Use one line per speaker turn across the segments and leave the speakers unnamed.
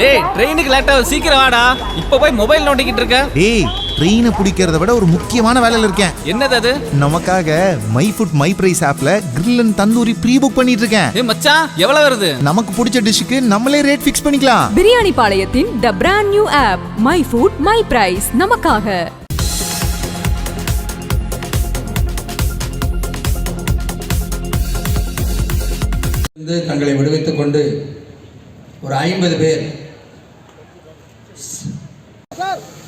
டேய் ட்ரெயினுக்கு லேட் ஆகுது. சீக்கிரம் வாடா. இப்போ போய் மொபைல் நோண்டிக்கிட்டு இருக்க.
டேய் ட்ரெயினை பிடிக்கிறத விட ஒரு முக்கியமான வேலையில இருக்கேன்.
என்னது அது?
நமக்காக மை ஃபுட் மை பிரைஸ் ஆப்ல grill and tandoori pre book பண்ணிட்டு இருக்கேன்.
ஏ மச்சான் எவ்வளவு வருது?
நமக்கு பிடிச்ச டிஷ்ஷுக்கு நம்மளே ரேட் ஃபிக்ஸ் பண்ணிக்கலாம்.
Biryani பாளையத்தின் the brand new app my food my price நமக்காக
தங்களை விடுவித்துக் கொண்டு ஒரு ஐம்பது பேர்.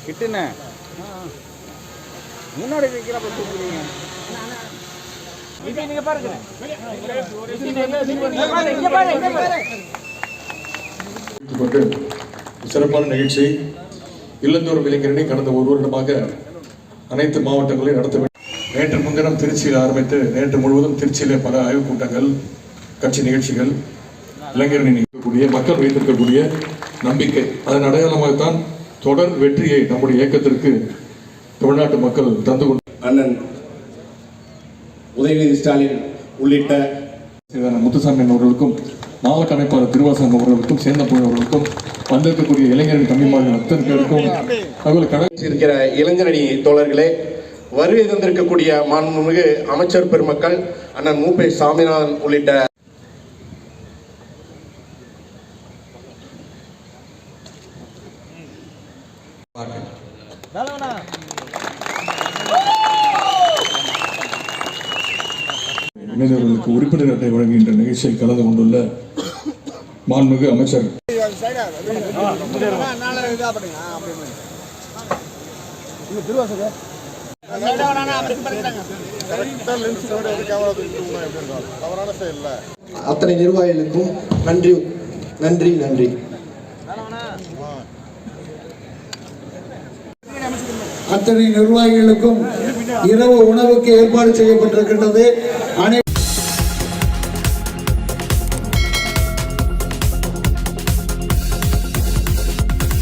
கிட்டுண்ணே. முன்னாடி வைக்கிறப்ப தூக்குறீங்க
கொண்டு சிறப்பான நிகழ்ச்சி. இல்லந்தோறும் இளைஞரணி கடந்த ஒரு வருடமாக அனைத்து மாவட்டங்களையும் நடத்த வேண்டும். நேற்று முன்தினம் திருச்சியில் ஆரம்பித்து நேற்று முழுவதும் திருச்சியிலே பல ஆய்வுக் கூட்டங்கள் கட்சி நிகழ்ச்சிகள் இளைஞரணி இருக்கக்கூடிய மக்கள் வைத்திருக்கக்கூடிய நம்பிக்கை. அதன் அடையாளமாகத்தான் தொடர் வெற்றியை நம்முடைய இயக்கத்திற்கு தமிழ்நாட்டு மக்கள் தந்து கொண்டு
அண்ணன் உதயநிதி ஸ்டாலின் உள்ளிட்ட
முத்துசாமி அவர்களுக்கும் மாவட்ட அமைப்பாளர் திருவாசகம் அவர்களுக்கும் சேந்தப்பூர் அவர்களுக்கும் வந்திருக்கக்கூடிய இளைஞர்கள் கம்மிமார்கள் அத்தனை பேருக்கும்
இருக்கிற இளைஞரணி தோழர்களே வருகை தந்திருக்கக்கூடிய மாண்புமிகு அமைச்சர் பெருமக்கள் அண்ணன் மூப்பை சாமிநாதன் உள்ளிட்ட
இளைஞர்களுக்கு உறுப்பினர் அட்டை வழங்குகின்ற நிகழ்ச்சியில் கலந்து கொண்டுள்ள மாண்புமிகு அமைச்சர்.
அத்தனை நிர்வாகிகளுக்கும் நன்றி நன்றி நன்றி.
அத்தனை நிர்வாகிகளுக்கும் இரவு உணவுக்கு ஏற்பாடு செய்யப்பட்டிருக்கின்றது. அனை